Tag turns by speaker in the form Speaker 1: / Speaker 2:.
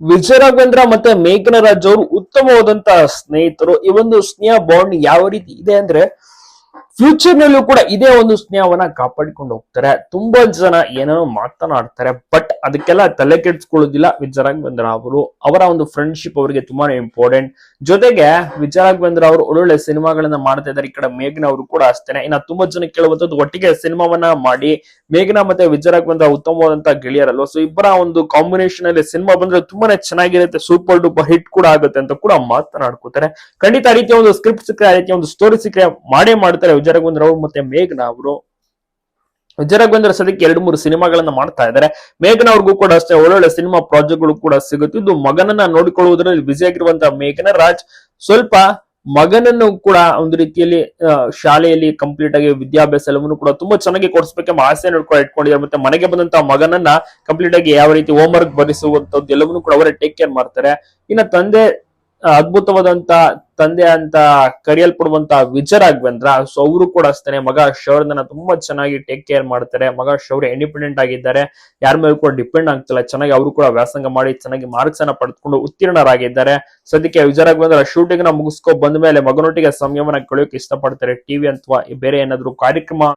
Speaker 1: ವಿಜಯ ರಾಘವೇಂದ್ರ ಮತ್ತೆ ಮೇಘನ ರಾಜ್ ಅವರು ಉತ್ತಮವಾದಂತಹ ಸ್ನೇಹಿತರು. ಈ ಒಂದು ಸ್ನೇಹ ಬಾಂಡ್ ಯಾವ ರೀತಿ ಇದೆ ಅಂದ್ರೆ ಫ್ಯೂಚರ್ ನಲ್ಲೂ ಕೂಡ ಇದೇ ಒಂದು ಸ್ನೇಹವನ್ನ ಕಾಪಾಡಿಕೊಂಡು ಹೋಗ್ತಾರೆ. ತುಂಬಾ ಜನ ಏನೇನೋ ಮಾತನಾಡ್ತಾರೆ ಬಟ್ ಅದಕ್ಕೆಲ್ಲ ತಲೆ ಕೆಡಿಸ್ಕೊಳ್ಳೋದಿಲ್ಲ ವಿಜಯರಾಗ್ ಬಂದ್ರ ಅವರು. ಅವರ ಒಂದು ಫ್ರೆಂಡ್ಶಿಪ್ ಅವರಿಗೆ ತುಂಬಾನೇ ಇಂಪಾರ್ಟೆಂಟ್ ಜೊತೆಗೆ ವಿಜಯರಾಗ್ ಬಂದ್ರ ಅವರು ಒಳ್ಳೊಳ್ಳೆ ಸಿನಿಮಾಗಳನ್ನ ಮಾಡ್ತಾ ಇದ್ದಾರೆ. ಈ ಕಡೆ ಮೇಘನ ಅವರು ಕೂಡ ಅಷ್ಟೇನೆ. ಇನ್ನ ತುಂಬಾ ಜನ ಕೇಳುವಂತದ್ದು ಒಟ್ಟಿಗೆ ಸಿನಿಮಾವನ್ನ ಮಾಡಿ. ಮೇಘನ ಮತ್ತೆ ವಿಜಯರಾಗ್ ಬಂದ್ರ ಉತ್ತಮವಾದಂತಹ ಗೆಳೆಯರಲ್ವಾ? ಸೊ ಇಬ್ಬರ ಒಂದು ಕಾಂಬಿನೇಷನ್ ಅಲ್ಲಿ ಸಿನಿಮಾ ಬಂದ್ರೆ ತುಂಬಾನೇ ಚೆನ್ನಾಗಿರುತ್ತೆ. ಸೂಪರ್ ಡೂಪರ್ ಹಿಟ್ ಕೂಡ ಆಗುತ್ತೆ ಅಂತ ಕೂಡ ಮಾತನಾಡ್ಕೋತಾರೆ. ಖಂಡಿತ ಆ ರೀತಿಯ ಒಂದು ಸ್ಕ್ರಿಪ್ಟ್ ಸಿಕ್ಕರೆ, ಆ ಒಂದು ಸ್ಟೋರಿ ಸಿಕ್ಕರೆ ಮಾಡೇ ಮಾಡ್ತಾರೆ ವಿಜಯ ರಾಘವೇಂದ್ರ ಅವರು ಮತ್ತೆ ಮೇಘನಾ ಅವರು ಜರಗುಂದ್ರ ಸದ್ಯಕ್ಕೆ ಎರಡು ಮೂರು ಸಿನಿಮಾಗಳನ್ನ ಮಾಡ್ತಾ ಇದ್ದಾರೆ ಮೇಘನ ಅವ್ರಿಗೂ ಕೂಡ ಅಷ್ಟೇ ಒಳ್ಳೊಳ್ಳೆ ಸಿನಿಮಾ ಪ್ರಾಜೆಕ್ಟ್ಗಳು ಕೂಡ ಸಿಗುತ್ತೆ ಇದು ಮಗನನ್ನ ನೋಡಿಕೊಳ್ಳುವುದರಲ್ಲಿ ಬ್ಯುಸಿ ಆಗಿರುವಂತಹ ಮೇಘನ ರಾಜ್ ಸ್ವಲ್ಪ ಮಗನನ್ನು ಕೂಡ ಒಂದು ರೀತಿಯಲ್ಲಿ ಶಾಲೆಯಲ್ಲಿ ಕಂಪ್ಲೀಟ್ ಆಗಿ ವಿದ್ಯಾಭ್ಯಾಸ ಎಲ್ಲವನ್ನು ಕೂಡ ತುಂಬಾ ಚೆನ್ನಾಗಿ ಕೊಡಿಸ್ಬೇಕೆಂಬ ಆಸೆ ಕೂಡ ಇಟ್ಕೊಂಡಿದ್ದಾರೆ. ಮತ್ತೆ ಮನೆಗೆ ಬಂದಂತಹ ಮಗನನ್ನ ಕಂಪ್ಲೀಟ್ ಆಗಿ ಯಾವ ರೀತಿ ಹೋಮ್ ವರ್ಕ್ ಬರಿಸುವಂತದ್ದು ಎಲ್ಲವನ್ನೂ ಕೂಡ ಅವರೇ ಟೇಕ್ ಕೇರ್ ಮಾಡ್ತಾರೆ. ಇನ್ನ ತಂದೆ ಅದ್ಭುತವಾದಂತಹ ಅದ್ಭುತವಾದಂತ ತಂದೆ ಅಂತ ಕರೆಯಲ್ಪಡುವಂತ ವಿಜಯ ರಾಘವೇಂದ್ರ ಸೊ ಅವರು ಕೂಡ ಅಷ್ಟೇ ಮಗ ಶೌರ್ಯನ ತುಂಬಾ ಚೆನ್ನಾಗಿ ಟೇಕ್ ಕೇರ್ ಮಾಡ್ತಾರೆ. ಮಗ ಶೌರ್ಯ ಇಂಡಿಪೆಂಡೆಂಟ್ ಆಗಿದ್ದಾರೆ. ಯಾರ ಮೇಲೆ ಕೂಡ ಡಿಪೆಂಡ್ ಆಗ್ತಿಲ್ಲ. ಚೆನ್ನಾಗಿ ಅವರು ಕೂಡ ವ್ಯಾಸಂಗ ಮಾಡಿ ಚೆನ್ನಾಗಿ ಮಾರ್ಕ್ಸ್ ಅನ್ನ ಪಡೆದುಕೊಂಡು ಉತ್ತೀರ್ಣರಾಗಿದ್ದಾರೆ. ಸದ್ಯಕ್ಕೆ ವಿಜಯ ರಾಘವೇಂದ್ರ ಶೂಟಿಂಗ್ನ ಮುಗಿಸ್ಕೊ ಬಂದ ಮೇಲೆ ಮಗನೊಟ್ಟಿಗೆ ಸಂಯಮನ ಕಳೆಯೋಕೆ ಇಷ್ಟಪಡ್ತಾರೆ. ಟಿವಿ ಅಥವಾ ಬೇರೆ ಏನಾದ್ರು ಕಾರ್ಯಕ್ರಮ